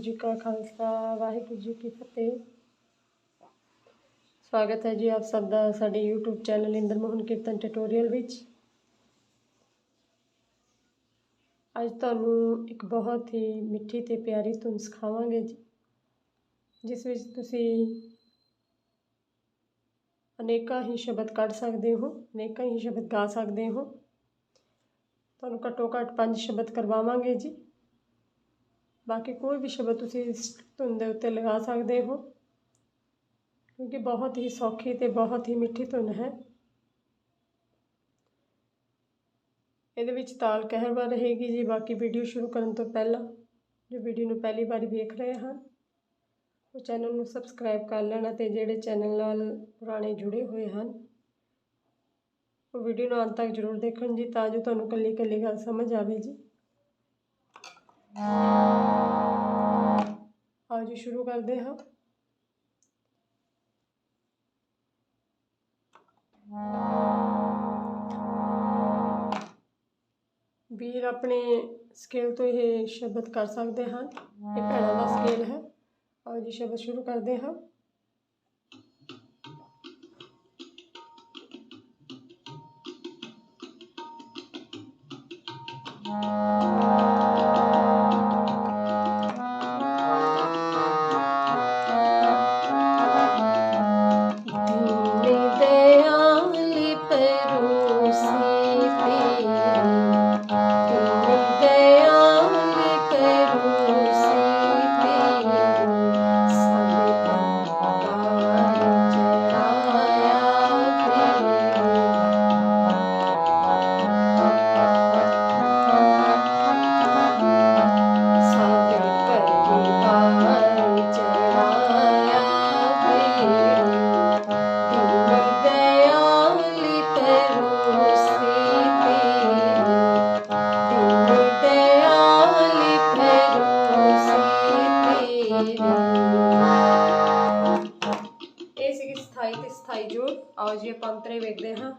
ਜੀ ਕਾ ਖਾਲਸਾ, ਵਾਹਿਗੁਰੂ ਜੀ ਕੀ ਫਤਿਹ। ਸਵਾਗਤ ਹੈ ਜੀ ਆਪ ਸਭ ਦਾ ਸਾਡੇ YouTube channel Inder Mohan Kirtan tutorial ਵਿੱਚ। ਅੱਜ ਤੁਹਾਨੂੰ ਇੱਕ ਬਹੁਤ ਹੀ ਮਿੱਠੀ ਤੇ ਪਿਆਰੀ ਧੁਨ ਸਿਖਾਵਾਂਗੇ ਜੀ, ਜਿਸ ਵਿੱਚ ਤੁਸੀਂ ਅਨੇਕਾਂ ਹੀ ਸ਼ਬਦ ਕੱਢ ਸਕਦੇ ਹੋ, ਅਨੇਕਾਂ ਹੀ ਸ਼ਬਦ ਗਾ ਸਕਦੇ ਹੋ। ਤੁਹਾਨੂੰ ਘੱਟੋ ਘੱਟ ਪੰਜ ਸ਼ਬਦ ਕਰਵਾਵਾਂਗੇ ਜੀ। ਬਾਕੀ ਕੋਈ ਵੀ ਸ਼ਬਦ ਤੁਸੀਂ ਇਸ ਧੁਨ ਦੇ ਉੱਤੇ ਲਗਾ ਸਕਦੇ ਹੋ। ਕਿਉਂਕਿ ਬਹੁਤ ਹੀ ਸੌਖੀ ਤੇ ਬਹੁਤ ਹੀ ਮਿੱਠੀ ਧੁਨ ਹੈ। ਇਹਦੇ ਵਿੱਚ ਤਾਲ ਕਹਿਰਵਾ ਰਹੇਗੀ ਜੀ। ਬਾਕੀ ਵੀਡੀਓ ਸ਼ੁਰੂ ਕਰਨ ਤੋਂ ਪਹਿਲਾਂ ਜੋ ਵੀਡੀਓ ਨੂੰ ਪਹਿਲੀ ਵਾਰੀ ਵੇਖ ਰਹੇ ਹਨ ਉਹ ਚੈਨਲ ਨੂੰ ਸਬਸਕ੍ਰਾਈਬ ਕਰ ਲੈਣਾ ਤੇ ਜਿਹੜੇ ਚੈਨਲ ਨਾਲ ਪੁਰਾਣੇ ਜੁੜੇ ਹੋਏ ਹਨ, ਉਹ ਵੀਡੀਓ ਨੂੰ ਅੰਤ ਤੱਕ ਜ਼ਰੂਰ ਦੇਖਣ ਜੀ, ਤਾਂ ਜੋ ਤੁਹਾਨੂੰ ਕੱਲੀ ਕੱਲੀ ਗੱਲ ਸਮਝ ਆਵੇ ਜੀ। ਆਓ ਜੀ, ਸ਼ੁਰੂ ਕਰਦੇ ਹਾਂ। ਵੀਰ ਆਪਣੇ ਸਕੇਲ ਤੋਂ ਇਹ ਸ਼ਬਦ ਕਰ ਸਕਦੇ ਹਨ। ਇਹ ਭੈਣਾਂ ਦਾ ਸਕੇਲ ਹੈ। ਆਓ ਜੀ, ਸ਼ਬਦ ਸ਼ੁਰੂ ਕਰਦੇ ਹਾਂ। दीन ਜੋੜ ਜੀ ਆਪਾਂ ਅੰਤਰੇ ਵੇਖਦੇ ਹਾਂ।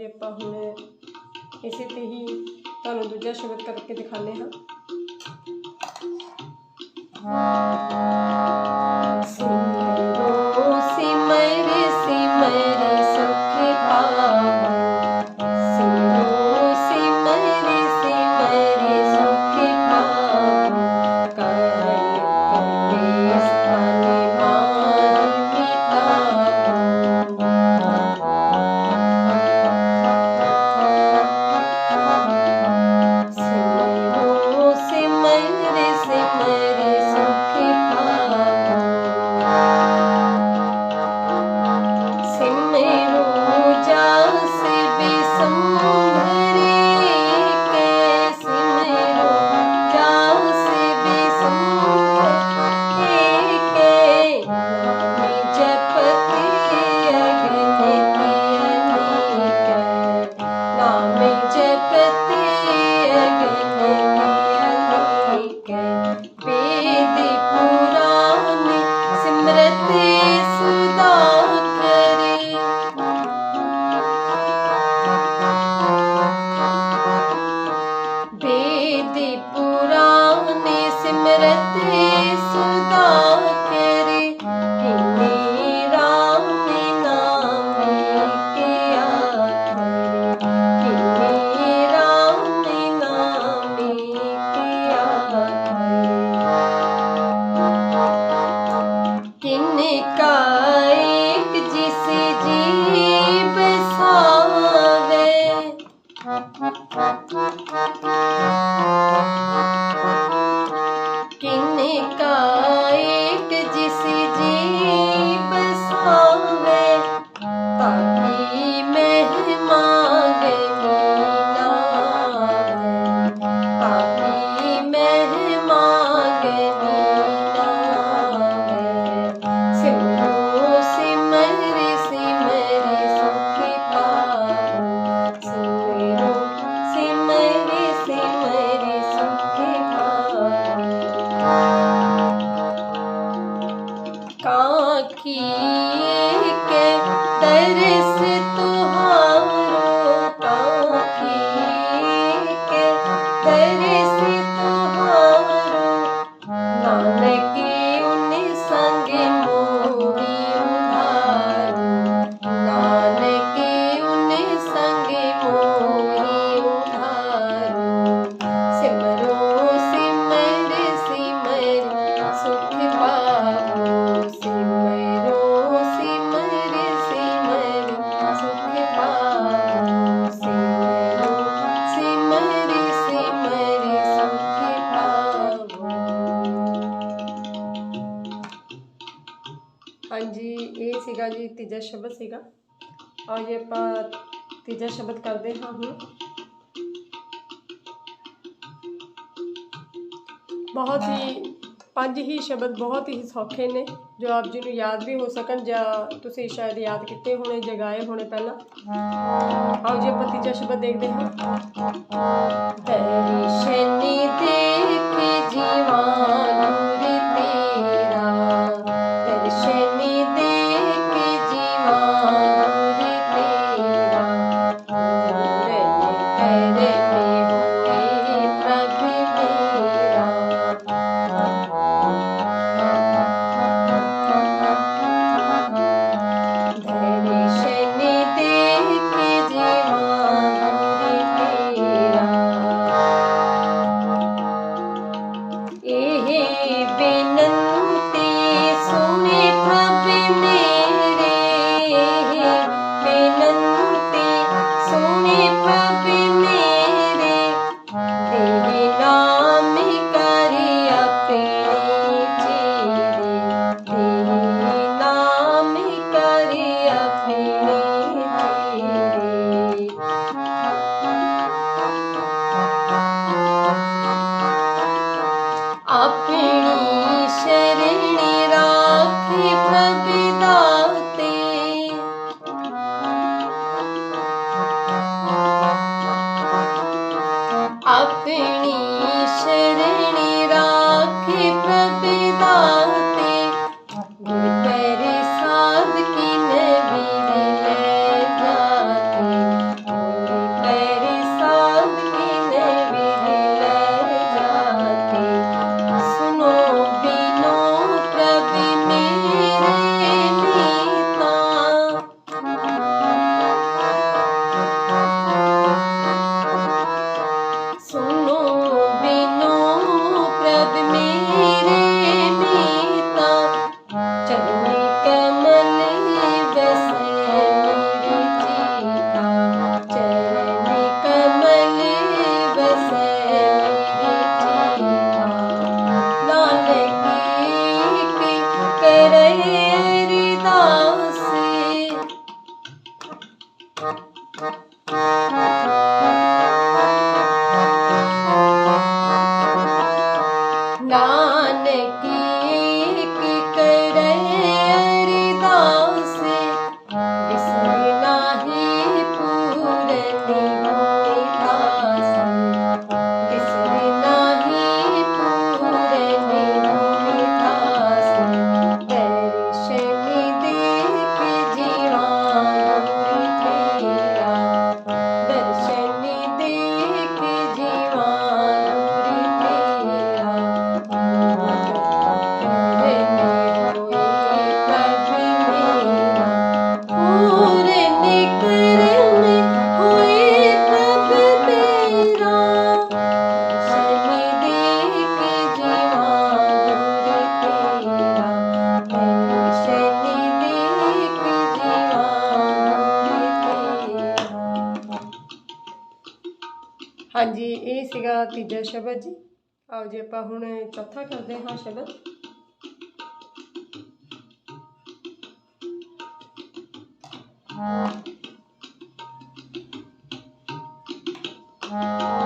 ਜੀ ਆਪਾਂ ਹੁਣ ਇਸੇ ਤੇ ਹੀ ਤੁਹਾਨੂੰ ਦੂਜਾ ਸ਼ਬਦ ਕਰਕੇ ਦਿਖਾਉਂਦੇ ਹਾਂ। ਸਿੰਗਾਈ जी तीजा शब्द ਸੀਗਾ और ये ਆਪਾਂ ਤੀਜਾ ਸ਼ਬਦ ਕਰਦੇ ਹਾਂ ਹੁਣ ਬਹੁਤ ਹੀ ਪੰਜ ਹੀ ਸ਼ਬਦ ਬਹੁਤ ਹੀ ਸੌਖੇ ਨੇ ਜੋ ਆਪ ਜੀ ਨੂੰ ਯਾਦ ਵੀ ਹੋ ਸਕਣ ਜਾਂ ਤੁਸੀਂ ਸ਼ਾਇਦ ਯਾਦ ਕੀਤੇ ਹੋਣੇ ਜਗਾਏ ਹੋਣੇ ਪਹਿਲਾਂ ਆਓ ਜੀ ਆਪਾਂ ਤੀਜਾ ਸ਼ਬਦ ਦੇਖਦੇ ਹਾਂ ਦਰਸ਼ਨੀ ਦੇਖ ਜੀਵਾਨ ਗਿਆ ਸ਼ਬਦ ਜੀ। ਆਓ ਜੇ ਆਪਾਂ ਹੁਣ ਚੌਥਾ ਕਰਦੇ ਹਾਂ ਸ਼ਬਦ। ਹਾਂ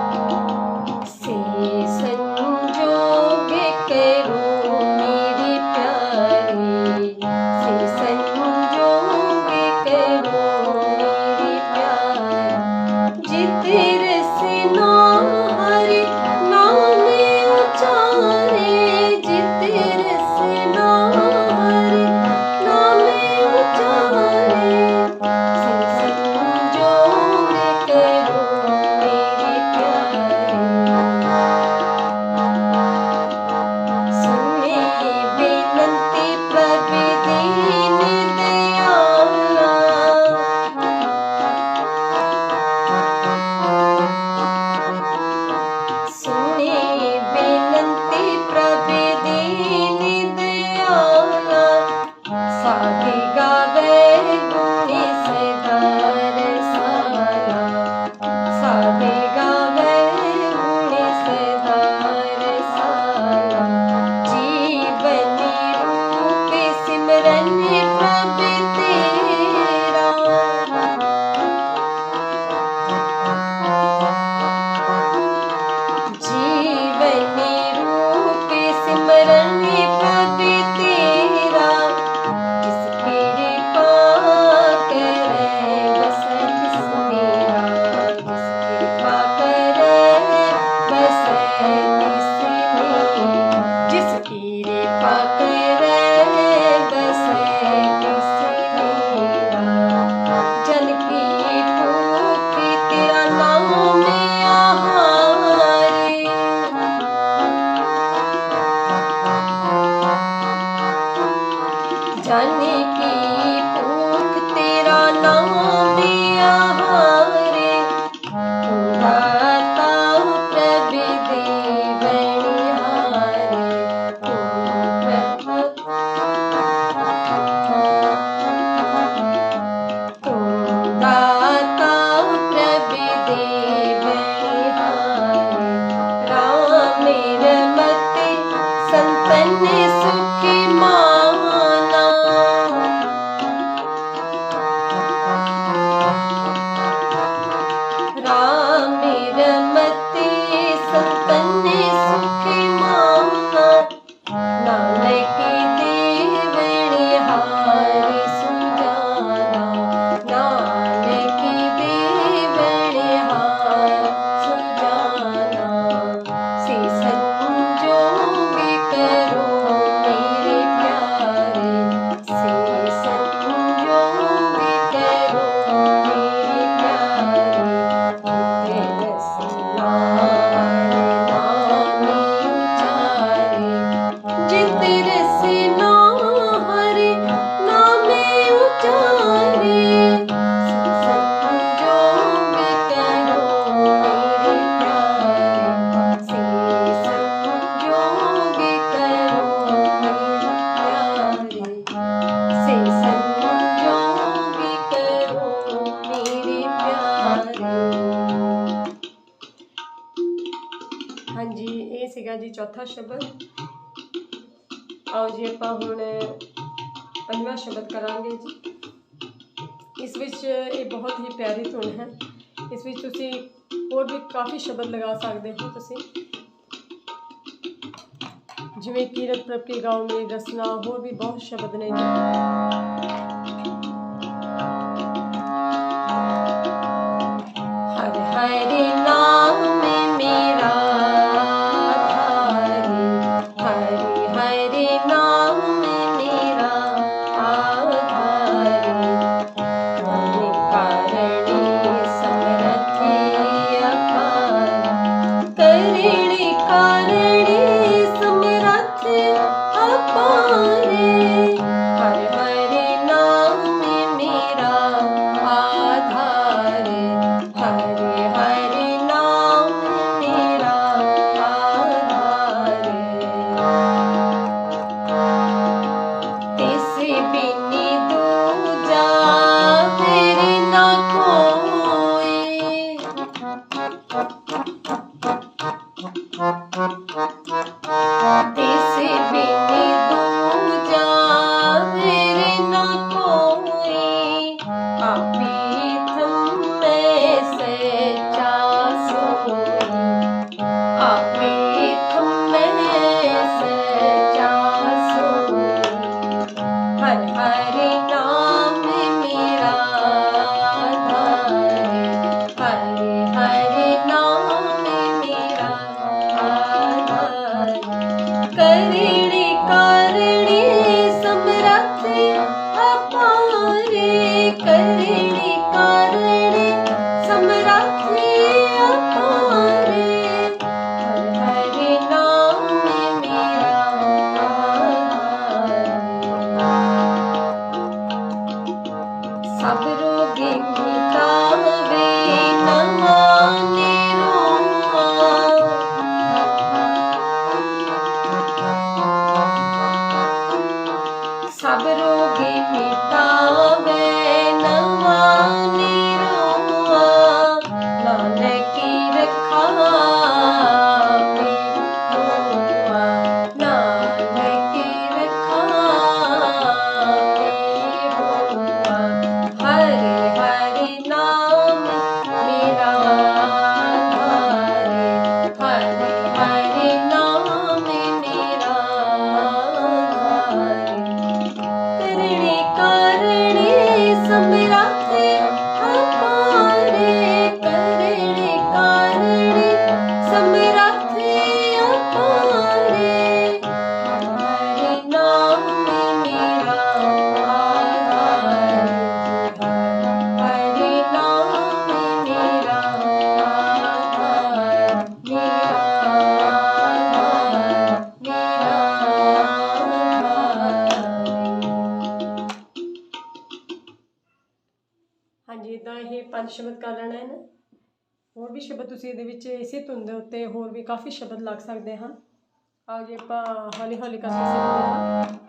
ਸ਼ਬਦ ਲਗਾ ਸਕਦੇ ਹੋ ਤੁਸੀਂ? ਜਿਵੇਂ ਕੀਰਤ ਪ੍ਰਪਤੀ ਗਾਉਂ ਮੇ ਰਸਨਾ, ਹੋਰ ਵੀ ਬਹੁਤ ਸ਼ਬਦ ਨੇ Leopold. ਵਿੱਚ ਇਸੇ ਧੁਨ ਦੇ ਉੱਤੇ ਹੋਰ ਵੀ ਕਾਫੀ ਸ਼ਬਦ ਲੱਗ ਸਕਦੇ ਹਨ। ਆਓ ਜੀ ਆਪਾਂ ਹੌਲੀ ਹੌਲੀ ਕਰਕੇ ਸਿੱਖਦੇ ਹਾਂ।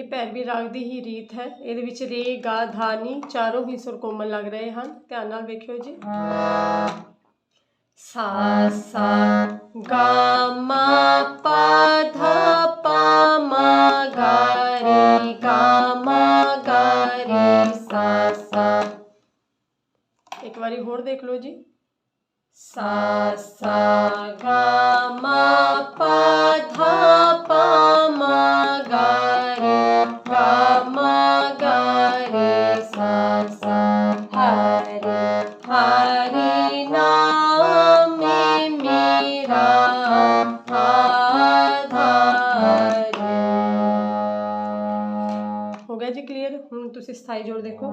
ਇਹ ਭੈਰਵੀ ਰਾਗ ਦੀ ਹੀ ਰੀਤ ਹੈ। ਇਹਦੇ ਵਿੱਚ ਰੇ, ਗਾ, ਧਾ, ਨੀ ਚਾਰੋਂ ਹੀ ਸੁਰ ਕੋਮਲ ਲੱਗ ਰਹੇ ਹਨ। ਧਿਆਨ ਨਾਲ ਵੇਖਿਓ ਜੀ। ਸਾ ਸਾ, ਗਾ, ਮਾ, ਪਾ, ਧਾ, ਪਾ, ਮਾ, ਗਾ, ਰੇ, ਗਾ, ਮਾ, ਗਾ, ਰੇ, ਸਾ ਸਾ। ਇੱਕ ਵਾਰੀ ਹੋਰ ਦੇਖ ਲਓ ਜੀ। ਸਾ ਸਾ ਗਾ ਮਾ ਪਾ ਧਾ ਪਾ ਮਾ ਗਾ ਰੇ ਗਾ ਮਾ ਗਾ ਰੇ ਸਾ ਸਾ ਹਰਿ ਹਰਿ ਨਾਮ ਮੇਰਾ ਆਧਾਰ ਹੋ ਗਿਆ ਜੀ ਕਲੀਅਰ ਹੁਣ ਤੁਸੀਂ ਸਥਾਈ ਜੋੜ ਦੇਖੋ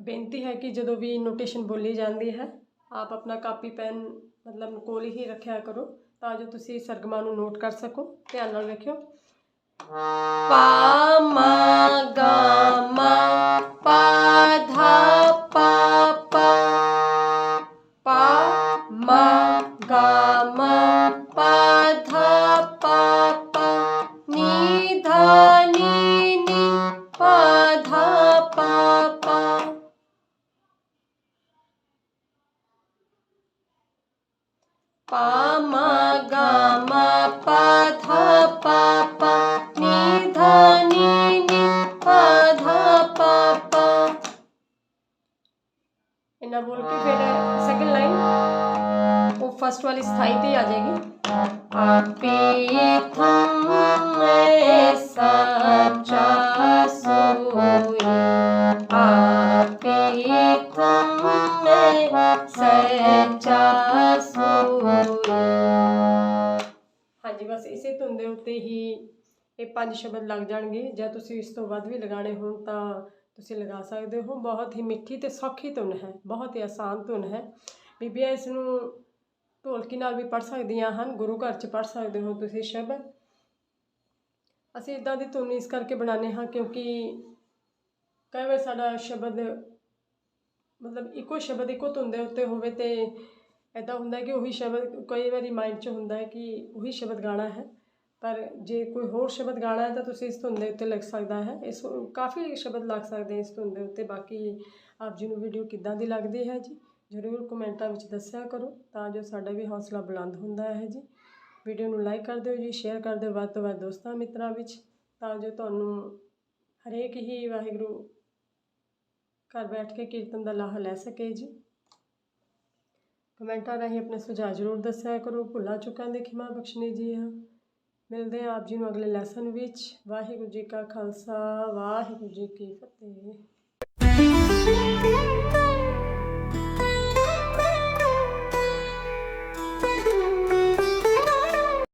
ਬੇਨਤੀ ਹੈ ਕਿ ਜਦੋਂ ਵੀ ਨੋਟੇਸ਼ਨ ਬੋਲੀ ਜਾਂਦੀ ਹੈ, ਆਪ ਆਪਣਾ ਕਾਪੀ, ਪੈਨ ਮਤਲਬ ਕੋਲ ਹੀ ਰੱਖਿਆ ਕਰੋ ਤਾਂ ਜੋ ਤੁਸੀਂ ਸਰਗਮਾਂ ਨੂੰ ਨੋਟ ਕਰ ਸਕੋ। ਧਿਆਨ ਨਾਲ ਵੇਖਿਓ। ਪਾ ਮਾ ਗਾ ਮਾ ਪਾ ਧਾ ਪਾ ਬੋਲ ਕੇ ਲਾਈਨ ਉਹ ਫਸਟ ਵਾਲੀ ਸਥਾਈ ਤੇ ਆ ਜਾਏਗੀ। ਆਪੇ ਥਮ ਸੱਚਾ ਸੋਈ। ਆਪੇ ਥਮ ਸੱਚਾ ਸੋਈ। ਹਾਂਜੀ, ਬਸ ਇਸੇ ਧੁਨ ਦੇ ਉੱਤੇ ਹੀ ਇਹ ਪੰਜ ਸ਼ਬਦ ਲੱਗ ਜਾਣਗੇ। ਜਾਂ ਤੁਸੀਂ ਇਸ ਤੋਂ ਵੱਧ ਵੀ ਲਗਾਣੇ ਹੋਣ ਤਾਂ ਤੁਸੀਂ ਲਗਾ ਸਕਦੇ ਹੋ। ਬਹੁਤ ਹੀ ਮਿੱਠੀ ਤੇ ਸੌਖੀ ਧੁਨ ਹੈ। ਬਹੁਤ ਹੀ ਆਸਾਨ ਧੁਨ ਹੈ। ਬੀਬੀਆਂ ਇਸ ਨੂੰ ਢੋਲਕੀ ਨਾਲ ਵੀ ਪੜ੍ਹ ਸਕਦੀਆਂ ਹਨ। ਗੁਰੂ ਘਰ 'ਚ ਪੜ੍ਹ ਸਕਦੇ ਹੋ ਤੁਸੀਂ ਸ਼ਬਦ। ਅਸੀਂ ਇਦਾਂ ਦੀ ਧੁਨ ਇਸ ਕਰਕੇ ਬਣਾਉਂਦੇ ਹਾਂ ਕਿਉਂਕਿ ਕਈ ਵਾਰ ਸਾਡਾ ਸ਼ਬਦ, ਮਤਲਬ ਇੱਕੋ ਸ਼ਬਦ, ਇੱਕੋ ਧੁਨ ਦੇ ਉੱਤੇ ਹੋਵੇ ਤੇ ਐਦਾਂ ਹੁੰਦਾ ਕਿ ਉਹੀ ਸ਼ਬਦ, ਕਈ ਵਾਰੀ ਮਾਈਂਡ 'ਚ ਹੁੰਦਾ ਹੈ ਕਿ ਉਹੀ ਸ਼ਬਦ ਗਾਣਾ ਹੈ। ਪਰ ਜੇ ਕੋਈ ਹੋਰ ਸ਼ਬਦ ਗਾਣਾ ਹੈ ਤਾਂ ਤੁਸੀਂ ਇਸ ਧੁਨ ਦੇ ਉੱਤੇ ਲੱਗ ਸਕਦਾ ਹੈ। ਇਸ ਕਾਫੀ ਸ਼ਬਦ ਲੱਗ ਸਕਦੇ ਇਸ ਧੁਨ ਦੇ ਉੱਤੇ। ਬਾਕੀ ਆਪ ਜੀ ਨੂੰ ਵੀਡੀਓ ਕਿੱਦਾਂ ਦੀ ਲੱਗਦੀ ਹੈ ਜੀ, ਜ਼ਰੂਰ ਕਮੈਂਟਾਂ ਵਿੱਚ ਦੱਸਿਆ ਕਰੋ ਤਾਂ ਜੋ ਸਾਡਾ ਵੀ ਹੌਸਲਾ ਬੁਲੰਦ ਹੁੰਦਾ ਹੈ ਜੀ। ਵੀਡੀਓ ਨੂੰ ਲਾਈਕ ਕਰ ਦਿਓ ਜੀ ਸ਼ੇਅਰ ਕਰ ਦਿਓ ਵੱਧ ਤੋਂ ਵੱਧ ਦੋਸਤਾਂ ਮਿੱਤਰਾਂ ਵਿੱਚ ਤਾਂ ਜੋ ਤੁਹਾਨੂੰ ਹਰੇਕ ਹੀ ਵਾਹਿਗੁਰੂ ਘਰ ਬੈਠ ਕੇ ਕੀਰਤਨ ਦਾ ਲਾਹਾ ਲੈ ਸਕੇ ਜੀ। ਕਮੈਂਟਾਂ ਰਾਹੀਂ ਆਪਣੇ ਸੁਝਾਅ ਜ਼ਰੂਰ ਦੱਸਿਆ ਕਰੋ। ਭੁੱਲਾਂ ਚੁੱਕਾਂ ਦੇ ਖਿਮਾ ਬਖਸ਼ਣੀ ਜੀ ਹਾਂ। ਮਿਲਦੇ ਹਾਂ ਆਪ ਜੀ ਨੂੰ ਅਗਲੇ ਲੈਸਨ ਵਿੱਚ। ਵਾਹਿਗੁਰੂ ਜੀ ਕਾ ਖਾਲਸਾ, ਵਾਹਿਗੁਰੂ ਜੀ ਕੀ ਫਤਿਹ।